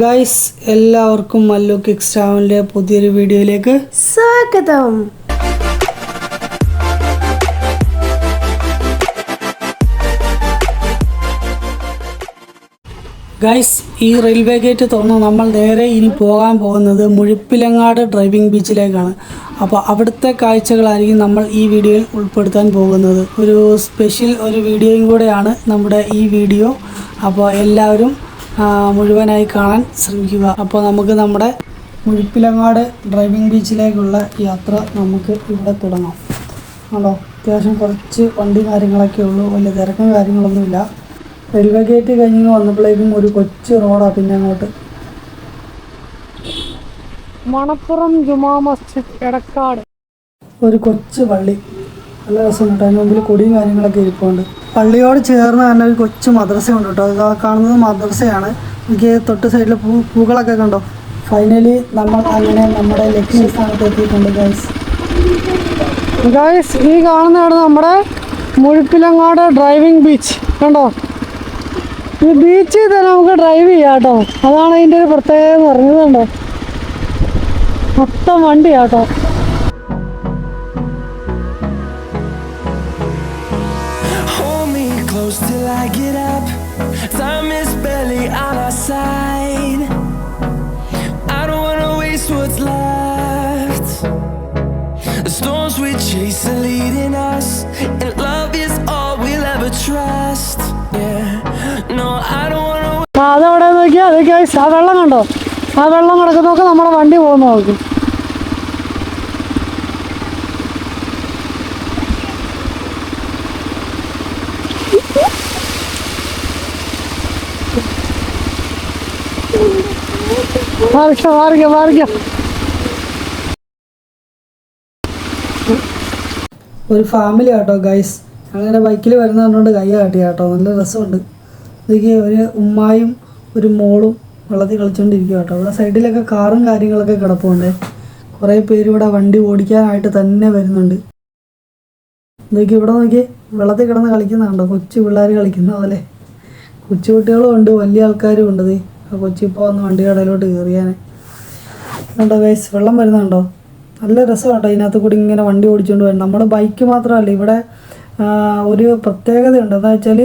Guys എല്ലാവർക്കും Mallu kicks ചാനലിന്റെ പുതിയൊരു വീഡിയോയിലേക്ക് സ്വാഗതം. ഗൈസ് ഈ റെയിൽവേ ഗേറ്റ് തുറന്ന് നമ്മൾ നേരെ ഇനി പോകാൻ പോകുന്നത് മുഴുപ്പിലങ്ങാട് ഡ്രൈവിംഗ് ബീച്ചിലേക്കാണ് അപ്പോൾ അവിടുത്തെ കാഴ്ചകളായിരിക്കും നമ്മൾ ഈ വീഡിയോയിൽ ഉൾപ്പെടുത്താൻ പോകുന്നത്. ഒരു സ്പെഷ്യൽ ഒരു വീഡിയോയും കൂടെയാണ് നമ്മുടെ ഈ വീഡിയോ. അപ്പോൾ എല്ലാവരും മുഴുവനായി കാണാൻ ശ്രമിക്കുക. അപ്പോൾ നമുക്ക് നമ്മുടെ മുഴുപ്പിലങ്ങാട് ഡ്രൈവിംഗ് ബീച്ചിലേക്കുള്ള യാത്ര നമുക്ക് ഇവിടെ തുടങ്ങാം. ആണോ? അത്യാവശ്യം കുറച്ച് വണ്ടി കാര്യങ്ങളൊക്കെ ഉള്ളൂ. വലിയ തിരക്കും കാര്യങ്ങളൊന്നുമില്ല. റെയിൽവേ ഗേറ്റ് കഴിഞ്ഞ് വന്നപ്പോഴേക്കും ഒരു കൊച്ചു റോഡാണ് പിന്നെ അങ്ങോട്ട്. മണപ്പുറം ജുമാ മസ്ജിദ് എടക്കാട്. ഒരു കൊച്ചു പള്ളി. നല്ല രസം കേട്ടോ അതിന് മുമ്പിൽ കൊടിയും കാര്യങ്ങളൊക്കെ ഇരിപ്പുണ്ട്. പള്ളിയോട് ചേർന്ന് തന്നെ ഒരു കൊച്ചു മദ്രസയുണ്ട് കേട്ടോ. അത് കാണുന്നത് മദ്രസയാണ്. എനിക്ക് തൊട്ട് സൈഡിൽ പൂ പൂക്കളൊക്കെ കണ്ടോ? ഫൈനലി നമ്മൾ അങ്ങനെ നമ്മുടെ ലക്ഷ്യസ്ഥാനത്ത് എത്തിയിട്ടുണ്ട് ഗൈസ് ഗൈസ് ഈ കാണുന്നതാണ് നമ്മുടെ മുഴുപ്പിലങ്ങാട് ഡ്രൈവിംഗ് ബീച്ച് കണ്ടോ? ഈ ബീച്ചിൽ തന്നെ നമുക്ക് ഡ്രൈവ് ചെയ്യാം കേട്ടോ. അതാണ് അതിന്റെ ഒരു പ്രത്യേകത എന്ന് പറഞ്ഞത് കണ്ടോ? മൊത്തം വണ്ടിയാ till I get up. Time is barely on our side. I don't wanna waste what's left. The storms we chase are leading us, and love is all we'll ever trust. Yeah, no, I don't wanna. waste അതവിടെ നോക്കിയാൽ അത് guys ആ വെള്ളം കണ്ടോ ആ വെള്ളം കിടക്കുന്നതൊക്കെ നമ്മുടെ വണ്ടി പോകുന്ന നോക്കും മാറിക്കോ മാറിക്കോ മാറിക്കോ ഒരു ഫാമിലി ആട്ടോ ഗൈസ് അങ്ങനെ ബൈക്കിൽ വരുന്ന കണ്ടുകൊണ്ട് കൈ കാട്ടി കേട്ടോ. നല്ല രസമുണ്ട്. ഇതൊക്കെ ഒരു ഉമ്മായും ഒരു മോളും വെള്ളത്തിൽ കളിച്ചുകൊണ്ടിരിക്കുക കേട്ടോ. ഇവിടെ സൈഡിലൊക്കെ കാറും കാര്യങ്ങളൊക്കെ കിടപ്പുണ്ട്. കുറേ പേര് ഇവിടെ വണ്ടി ഓടിക്കാനായിട്ട് തന്നെ വരുന്നുണ്ട്. ഇതൊക്കെ ഇവിടെ നോക്കി വെള്ളത്തിൽ കിടന്ന് കളിക്കുന്നതാണ്ടോ കൊച്ചു പിള്ളേർ കളിക്കുന്ന പോലെ. കൊച്ചു കുട്ടികളും ഉണ്ട് വലിയ ആൾക്കാരും ഉണ്ട്. കൊച്ചു വന്ന് വണ്ടി കടയിലോട്ട് കയറിയാൻ കണ്ടോ ഗൈസ് വെള്ളം വരുന്നുണ്ടോ? നല്ല രസമാട്ടോ ഇതിനകത്ത് കൂടി ഇങ്ങനെ വണ്ടി ഓടിച്ചുകൊണ്ട് വരും നമ്മുടെ ബൈക്ക് മാത്രമല്ല ഇവിടെ ഒരു പ്രത്യേകതയുണ്ട്. എന്താ വെച്ചാൽ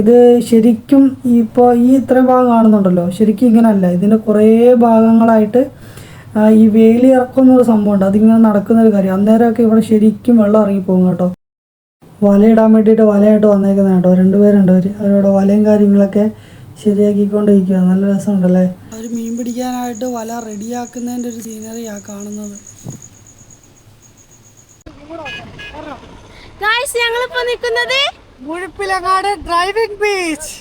ഇത് ശരിക്കും ഇപ്പോൾ ഈ ഇത്രയും ഭാഗം കാണുന്നുണ്ടല്ലോ. ശരിക്കും ഇങ്ങനല്ല. ഇതിന്റെ കുറേ ഭാഗങ്ങളായിട്ട് ഈ വേലി ഇറക്കുന്ന ഒരു സംഭവമുണ്ട്. അതിങ്ങനെ നടക്കുന്നൊരു കാര്യം. അന്നേരമൊക്കെ ഇവിടെ ശരിക്കും വെള്ളം ഇറങ്ങിപ്പോകും കേട്ടോ. വലയിടാൻ വേണ്ടിയിട്ട് വലയായിട്ട് വന്നേക്കുന്നത് കേട്ടോ. രണ്ടുപേരുണ്ട് അവർ അവരോട് വലയും കാര്യങ്ങളൊക്കെ ശരിയാക്കിക്കൊണ്ടിരിക്കുക നല്ല രസമുണ്ടല്ലേ? അവർ മീൻ പിടിക്കാനായിട്ട് വല റെഡിയാക്കുന്നതിന്റെ ഒരു സീനറിയാണ് കാണുന്നത്. ഗായ്സ് ഞങ്ങളിപ്പോ നിൽക്കുന്നത് മുഴുപ്പിലങ്ങാട് ഡ്രൈവിംഗ് ബീച്ച്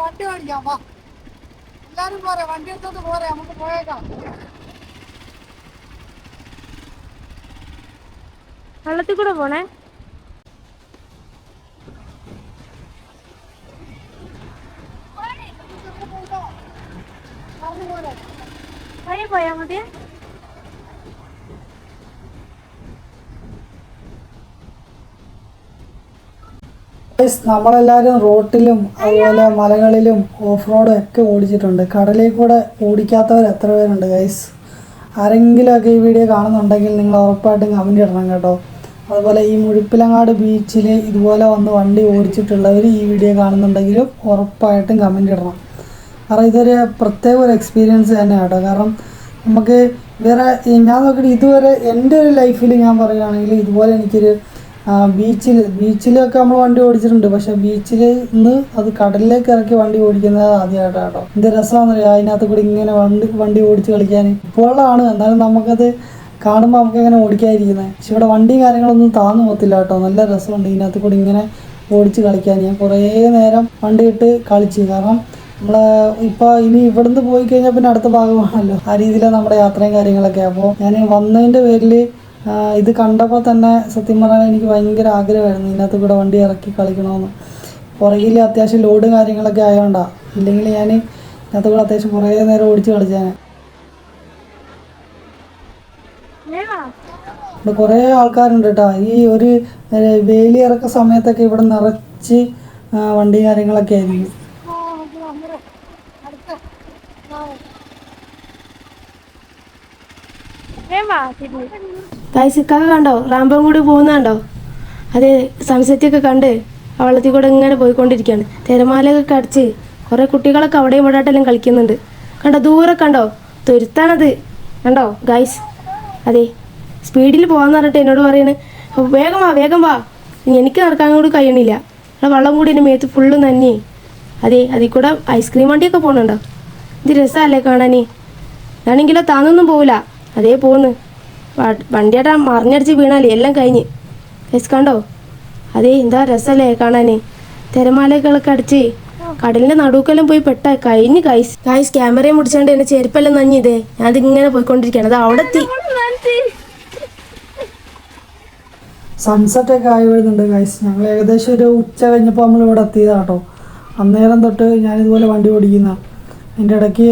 വണ്ടി ഓടിക്കാം വാ. എല്ലാരും പോരെ വണ്ടി എടുത്തോട്ട് പോരെ നമുക്ക് പോയേക്കാം. വെള്ളത്തിൽ കൂടെ പോണേ? വഴി 봐야 മതി. Guys, നമ്മളെല്ലാവരും റോട്ടിലും അതുപോലെ മലകളിലും ഓഫ് റോഡും ഒക്കെ ഓടിച്ചിട്ടുണ്ട്. കടലിൽ കൂടെ ഓടിക്കാത്തവർ എത്ര പേരുണ്ട് ഗൈസ് ആരെങ്കിലുമൊക്കെ ഈ വീഡിയോ കാണുന്നുണ്ടെങ്കിൽ നിങ്ങൾ ഉറപ്പായിട്ടും കമന്റ് ഇടണം കേട്ടോ. അതുപോലെ ഈ മുഴുപ്പിലങ്ങാട് ബീച്ചിൽ ഇതുപോലെ വന്ന് വണ്ടി ഓടിച്ചിട്ടുള്ളവർ ഈ വീഡിയോ കാണുന്നുണ്ടെങ്കിലും ഉറപ്പായിട്ടും കമന്റ് ഇടണം. കാരണം ഇതൊരു പ്രത്യേക ഒരു എക്സ്പീരിയൻസ് തന്നെയാണ് കേട്ടോ കാരണം നമുക്ക് വേറെ ഞാൻ നോക്കിയിട്ട് ഇതുവരെ എന്റെ ഒരു ലൈഫിൽ ഞാൻ പറയുകയാണെങ്കിൽ ഇതുപോലെ എനിക്കൊരു ബീച്ചിൽ ബീച്ചിലൊക്കെ നമ്മൾ വണ്ടി ഓടിച്ചിട്ടുണ്ട്. പക്ഷെ ബീച്ചിൽ നിന്ന് അത് കടലിലേക്ക് ഇറക്കി വണ്ടി ഓടിക്കുന്നത് ആദ്യമായിട്ടാണ് കേട്ടോ എന്ത് രസമാണെന്നറിയാം? അതിനകത്ത് കൂടി ഇങ്ങനെ വണ്ടി വണ്ടി ഓടിച്ച് കളിക്കാൻ. ഇപ്പോഴാണ് എന്നാലും നമുക്കത് കാണുമ്പോൾ നമുക്ക് ഇങ്ങനെ ഓടിക്കാതിരിക്കുന്നത് പക്ഷെ ഇവിടെ വണ്ടി കാര്യങ്ങളൊന്നും താന്നു പോകത്തില്ല കേട്ടോ നല്ല രസമുണ്ട് ഇതിനകത്ത് കൂടി ഇങ്ങനെ ഓടിച്ച് കളിക്കാൻ. ഞാൻ കുറേ നേരം വണ്ടി ഇട്ട് കളിച്ച്. കാരണം നമ്മൾ ഇപ്പോൾ ഇനി ഇവിടുന്ന് പോയി കഴിഞ്ഞാൽ പിന്നെ അടുത്ത ഭാഗമാണല്ലോ. ആ രീതിയിലാണ് നമ്മുടെ യാത്രയും കാര്യങ്ങളൊക്കെ. അപ്പോൾ ഞാൻ വന്നതിന്റെ പേരിൽ ഇത് കണ്ടപ്പോൾ തന്നെ സത്യം പറഞ്ഞാൽ എനിക്ക് ഭയങ്കര ആഗ്രഹമായിരുന്നു. ഇതിനകത്ത് കൂടെ വണ്ടി ഇറക്കി കളിക്കണമെന്ന് പുറകിൽ അത്യാവശ്യം ലോഡ് കാര്യങ്ങളൊക്കെ ആയതുകൊണ്ടാണ് ഇല്ലെങ്കിൽ ഞാൻ ഇതിനകത്ത് കൂടെ അത്യാവശ്യം കുറേ നേരം ഓടിച്ച് കളിച്ചാൽ ഇവിടെ കുറേ ആൾക്കാരുണ്ട് കേട്ടോ ഈ ഒരു വേലി ഇറക്ക സമയത്തൊക്കെ ഇവിടെ നിറച്ച് വണ്ടി കാര്യങ്ങളൊക്കെ ആയിരിക്കും തായ്സിക്കാ കണ്ടോ? റാമ്പം കൂടി പോകുന്നുണ്ടോ അത് സൺസെറ്റൊക്കെ കണ്ട് ആ വെള്ളത്തിൽ കൂടെ ഇങ്ങനെ പോയിക്കൊണ്ടിരിക്കുകയാണ്. തിരമാലയൊക്കെ കടിച്ച് കുറേ കുട്ടികളൊക്കെ അവിടെയും ഇവിടെ എല്ലാം കളിക്കുന്നുണ്ട്. കണ്ടോ ദൂരെ കണ്ടോ? തുരുത്താണത്. കണ്ടോ ഗൈസ് അതെ സ്പീഡിൽ പോകാന്ന് പറഞ്ഞിട്ട് എന്നോട് പറയുന്നത് വേഗം വാ വേഗം വാ. എനിക്ക് നടക്കാൻ കൂടി കഴിയണില്ല. അവിടെ വെള്ളം കൂടി എന്റെ മേത്ത് ഫുള്ള് നന്നി. അതെ അതിൽ കൂടെ ഐസ്ക്രീം വണ്ടിയൊക്കെ പോകണുണ്ടോ ഇത് രസമല്ലേ കാണാനേ. ഞാനെങ്കിലോ താന്നൊന്നും പോവില്ല. അതേ പോന്ന്. വണ്ടിയേട്ടാ മറിഞ്ഞടിച്ച് വീണാലേ എല്ലാം കഴിഞ്ഞ്. ഗൈസ് കണ്ടോ? അതേ എന്താ രസമല്ലേ കാണാനേ. തിരമാലകളൊക്കെ അടിച്ച് കടലിന്റെ നടുക്കെല്ലാം പോയി പെട്ട കഴിഞ്ഞ് കൈസ് കൈസ് ക്യാമറയും മുടിച്ചാണ്ട് എന്റെ ചെരുപ്പെല്ലാം നഞ്ഞിതേ. ഞാൻ ഇതിങ്ങനെ പോയിക്കൊണ്ടിരിക്കുകയാണ് അത് അവിടെ എത്തി സൺസെറ്റ് ഒക്കെ ആയി വരുന്നുണ്ട് ഗൈസ് ഞങ്ങൾ ഏകദേശം ഒരു ഉച്ച കഴിഞ്ഞപ്പോൾ നമ്മൾ ഇവിടെ എത്തിയതാണ് കേട്ടോ. അന്നേരം തൊട്ട് ഞാനിതുപോലെ വണ്ടി ഓടിക്കുന്ന. അതിന്റെ ഇടയ്ക്ക്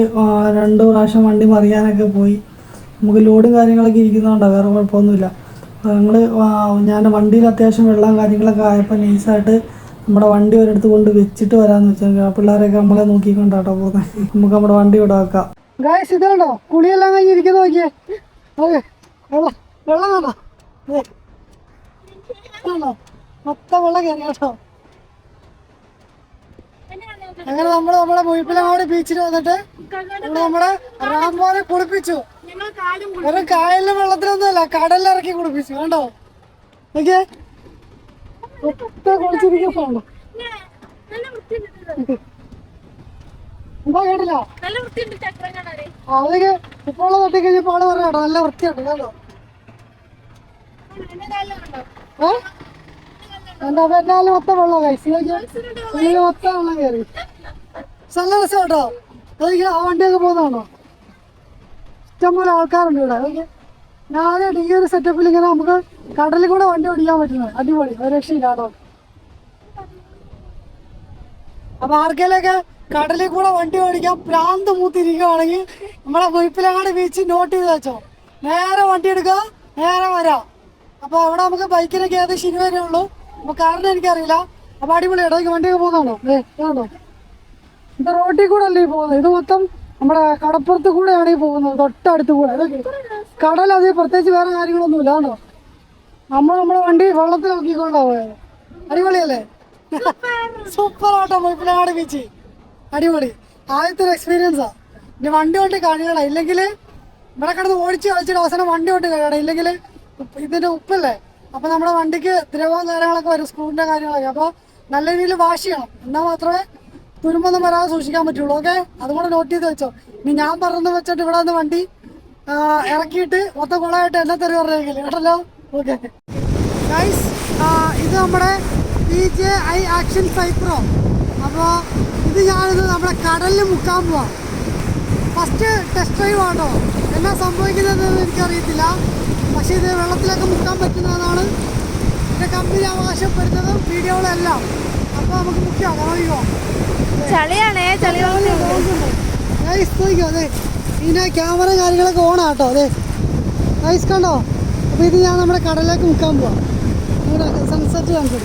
രണ്ട് പ്രാവശ്യം വണ്ടി മറിയാനൊക്കെ പോയി. നമുക്ക് ലോഡും കാര്യങ്ങളൊക്കെ ഇരിക്കുന്നതുകൊണ്ടാണ് വേറെ കുഴപ്പമൊന്നുമില്ല. ഞങ്ങൾ ഞാൻ വണ്ടിയിൽ അത്യാവശ്യം വെള്ളം കാര്യങ്ങളൊക്കെ ആയപ്പോൾ നൈസായിട്ട് നമ്മുടെ വണ്ടി ഒരിടത്ത് കൊണ്ട് വെച്ചിട്ട് വരാമെന്ന് വെച്ചാൽ പിള്ളേരൊക്കെ നമ്മളെ നോക്കിക്കൊണ്ടാട്ടോ പോകുന്നത് നമുക്ക് നമ്മുടെ വണ്ടി ഇവിടെ വെക്കാം. ഗായ്സ് കുളിയെല്ലാം കഴിഞ്ഞ് നോക്കിയേ. വെള്ളം മൊത്തം വെള്ളം കയറി അങ്ങനെ നമ്മൾ നമ്മളെ മുഴിപ്പിലങ്ങോട് ബീച്ചിൽ വന്നിട്ട് നമ്മുടെ റാംബോനെ കുളിപ്പിച്ചു. ഒരു കായലിലെ വെള്ളത്തിലൊന്നുമല്ല കടലിലിറക്കി കുളിപ്പിച്ചു കണ്ടോ? ഓക്കെ മൊത്തം കുളിച്ചിരിക്കുന്നുണ്ടോ എന്താ നല്ല വൃത്തിയുണ്ട് കണ്ടോ? ഏ? എന്താ പെരുന്നാളിന് മൊത്തം വെള്ളം കഴിച്ചു ഇതിന് മൊത്തം വെള്ളം കയറി. നല്ല രസം കേട്ടോ. അതൊക്കെ ആ വണ്ടിയൊക്കെ പോകുന്നതാണോ? ഇഷ്ടംപോലെ ആൾക്കാരുണ്ട് ഇവിടെ. ഞാൻ ആദ്യമായിട്ട് ഈ ഒരു സെറ്റപ്പിൽ ഇങ്ങനെ നമുക്ക് കടലിൽ കൂടെ വണ്ടി ഓടിക്കാൻ പറ്റുന്നത്. അടിപൊളി. ഒരു രക്ഷയില്ല കേട്ടോ അപ്പൊ ആർക്കേലൊക്കെ കടലിൽ കൂടെ വണ്ടി ഓടിക്കാൻ പ്രാന്ത് മൂത്തിരിക്കുകയാണെങ്കിൽ നമ്മളെ മുയിപ്പിലങ്ങാട് ബീച്ച് നോട്ട് ചെയ്ത് വെച്ചോ. നേരെ വണ്ടി എടുക്കുക നേരെ വരാം. അപ്പൊ അവിടെ നമുക്ക് ബൈക്കിനൊക്കെ ഏകദേശം ഇരുപതേ ഉള്ളൂ. അപ്പൊ കാരണം എനിക്കറിയില്ല. അപ്പൊ അടിപൊളി ഇടയ്ക്ക് വണ്ടിയൊക്കെ പോകുന്നതാണോ? ഏ ഇതാണോ ഇത് റോട്ടിൽ കൂടെ അല്ലേ പോകുന്നത്? ഇത് മൊത്തം നമ്മുടെ കടപ്പുറത്ത് കൂടെയാണ് ഈ പോകുന്നത് തൊട്ടടുത്ത് കൂടെ. കടൽ അത് പ്രത്യേകിച്ച് വേറെ കാര്യങ്ങളൊന്നും ആണോ നമ്മൾ നമ്മുടെ വണ്ടി വെള്ളത്തിൽ നോക്കിക്കൊണ്ടാ പോയത് അടിപൊളിയല്ലേ? സൂപ്പർ ആട്ടോ മുഴപ്പിലാട് ബീച്ച് അടിപൊളി. ആദ്യത്തെ ഒരു എക്സ്പീരിയൻസാ ഇനി വണ്ടി കൊണ്ട് കഴിയണം. ഇല്ലെങ്കിൽ ഇവിടെ കിടന്ന് ഓടിച്ച് കളിച്ചിട്ട് അവസാനം വണ്ടി കൊണ്ട് കഴിയണം. ഇല്ലെങ്കിൽ ഇതിന്റെ ഉപ്പല്ലേ? അപ്പൊ നമ്മുടെ വണ്ടിക്ക് ദ്രവവും കാര്യങ്ങളൊക്കെ വരും സ്ക്രൂവിന്റെ കാര്യങ്ങളൊക്കെ. അപ്പൊ നല്ല രീതിയിൽ വാഷ് ചെയ്യണം. എന്നാൽ മാത്രമേ തുരുമ്പൊന്നും വരാതെ സൂക്ഷിക്കാൻ പറ്റുള്ളൂ ഓക്കെ അതുകൂടെ നോട്ട് ചെയ്ത് വെച്ചോ. ഇനി ഞാൻ പറഞ്ഞു വെച്ചിട്ട് ഇവിടെ നിന്ന് വണ്ടി ഇറക്കിയിട്ട് മൊത്തം കുളമായിട്ട് എന്നെ തെറി പറഞ്ഞേക്കില്ല കേട്ടല്ലോ? ഓക്കെ ഗൈസ് ഇത് നമ്മുടെ പി ജെ ഐ ആക്ഷൻ സൈപ്രോ അപ്പോൾ ഇത് ഞാനിത് നമ്മുടെ കടലിൽ മുക്കാൻ പോവാം. ഫസ്റ്റ് ടെസ്റ്റ് ഡ്രൈവ് ആണോ? എന്നാ സംഭവിക്കുന്നതെന്ന് എനിക്കറിയത്തില്ല. പക്ഷേ ഇത് വെള്ളത്തിലേക്ക് മുക്കാൻ പറ്റുന്നതാണ്. ഇതിന്റെ കമ്പനി അവകാശപ്പെടുന്നതും വീഡിയോകളെല്ലാം. അപ്പോൾ നമുക്ക് മുക്കാം കാണിക്കോ ചളിയാണേ നൈസ് നോക്കിയോ അതെ ഇതിന്റെ ക്യാമറ കാര്യങ്ങളൊക്കെ ഓണാട്ടോ അതെ നൈസ് കണ്ടോ? അപ്പോൾ ഇത് ഞാൻ നമ്മുടെ കടലിലേക്ക് മുക്കാൻ പോവാം. ഇവിടെ സൺസെറ്റ് കാണിച്ചു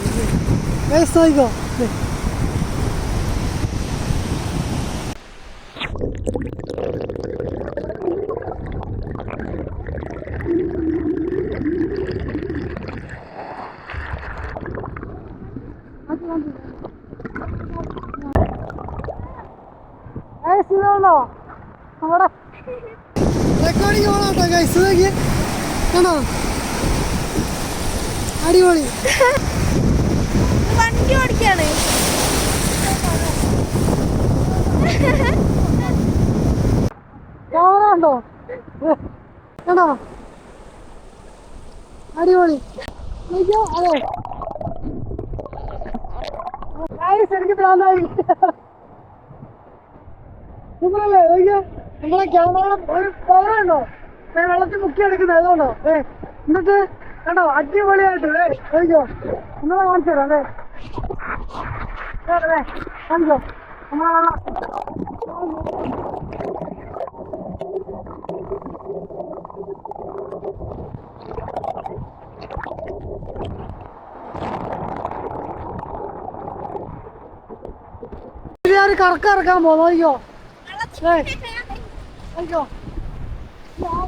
ഗൈസ് നോക്കിക്കോ ദേ. ഗൈസ് ഇതാണോ നമ്മുടെ റെക്കോർഡിങ് ഓണാട്ടോ ഗൈസ് നോക്കി കണ്ടോ അടിപൊളി. വണ്ടി ഓടിക്കാണ്. ണ്ടോ കണ്ടോ? അടിപൊളി. അതെ. എനിക്ക് പ്രാന്തായി സൂപ്പറല്ലേ നമ്മളെ ക്യാമറ ഒരു ഏ, വെള്ളത്തിൽ മുക്കി എടുക്കുന്നത് അതുകൊണ്ടോ? ഏ എന്നിട്ട് കണ്ടോ അടിപൊളിയായിട്ട് നോക്കിയോ നമ്മളെ കാണിച്ചു തരാം അതെ കാണിച്ചോ? നമ്മളെ വെള്ളം. പോകുന്നു അയ്യോ. അയ്യോ.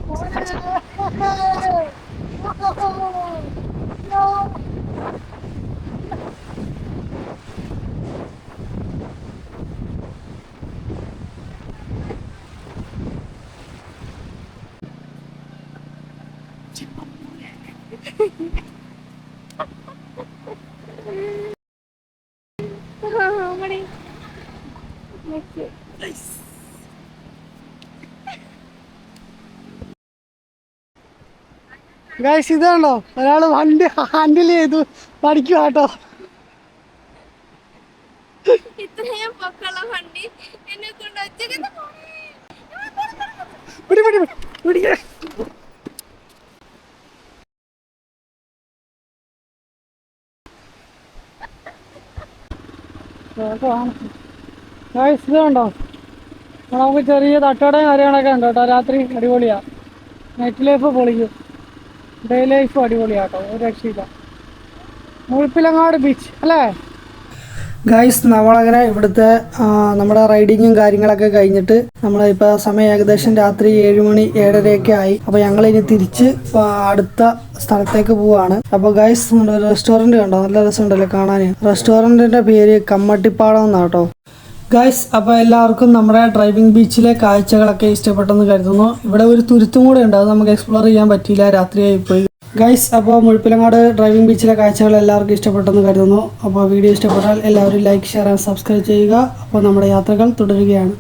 ഞാൻ മോനെ. മണി ഗൈസ് ഇതാണോ? ഒരാൾ വണ്ടി ഹാൻഡിൽ ചെയ്തു. പഠിക്കുക കേട്ടോ. ഇത്രയും പൊക്കമുള്ള വണ്ടി എന്നെ കൊണ്ട് ഒറ്റയ്ക്ക് പിടി പിടി പിടി. പിടിക്ക്. ഗൈസ് ഇത് കണ്ടോ ഇവിടെ നമുക്ക് ചെറിയ തട്ടടയും കാര്യങ്ങളൊക്കെ ഉണ്ട് കേട്ടോ. രാത്രി അടിപൊളിയാ. നൈറ്റ് ലൈഫ് പൊളിക്കും. ഡേ ലൈഫ് അടിപൊളിയാട്ടോ ഒരു രക്ഷയില്ല. മുഴപ്പിലങ്ങാട് ബീച്ച് അല്ലേ? ഗൈസ് നമ്മളങ്ങനെ ഇവിടുത്തെ നമ്മുടെ റൈഡിങ്ങും കാര്യങ്ങളൊക്കെ കഴിഞ്ഞിട്ട് നമ്മളിപ്പോൾ സമയം ഏകദേശം രാത്രി ഏഴ് മണി ഏഴരയൊക്കെ ആയി. അപ്പോൾ ഞങ്ങൾ ഇനി തിരിച്ച് അടുത്ത സ്ഥലത്തേക്ക് പോവാണ്. അപ്പോൾ ഗൈസ് നമ്മുടെ റെസ്റ്റോറന്റ് കണ്ടോ? നല്ല രസമുണ്ടല്ലോ കാണാൻ റെസ്റ്റോറന്റിന്റെ പേര് കമ്മട്ടിപ്പാടം എന്നാണ് കേട്ടോ ഗൈസ് അപ്പോൾ എല്ലാവർക്കും നമ്മുടെ ഡ്രൈവിംഗ് ബീച്ചിലെ കാഴ്ചകളൊക്കെ ഇഷ്ടപ്പെട്ടെന്ന് കരുതുന്നു. ഇവിടെ ഒരു തുരുത്തും കൂടെ ഉണ്ട്. അത് നമുക്ക് എക്സ്പ്ലോർ ചെയ്യാൻ പറ്റിയില്ല. രാത്രിയായി പോയി. ഗൈസ് അപ്പോൾ മുഴുപ്പിലങ്ങാട് ഡ്രൈവിംഗ് ബീച്ചിലെ കാഴ്ചകൾ എല്ലാവർക്കും ഇഷ്ടപ്പെട്ടെന്ന് കരുതുന്നു. അപ്പോൾ വീഡിയോ ഇഷ്ടപ്പെട്ടാൽ എല്ലാവരും ലൈക്ക് ഷെയർ ആൻഡ് സബ്സ്ക്രൈബ് ചെയ്യുക. അപ്പോൾ നമ്മുടെ യാത്രകൾ തുടരുകയാണ്.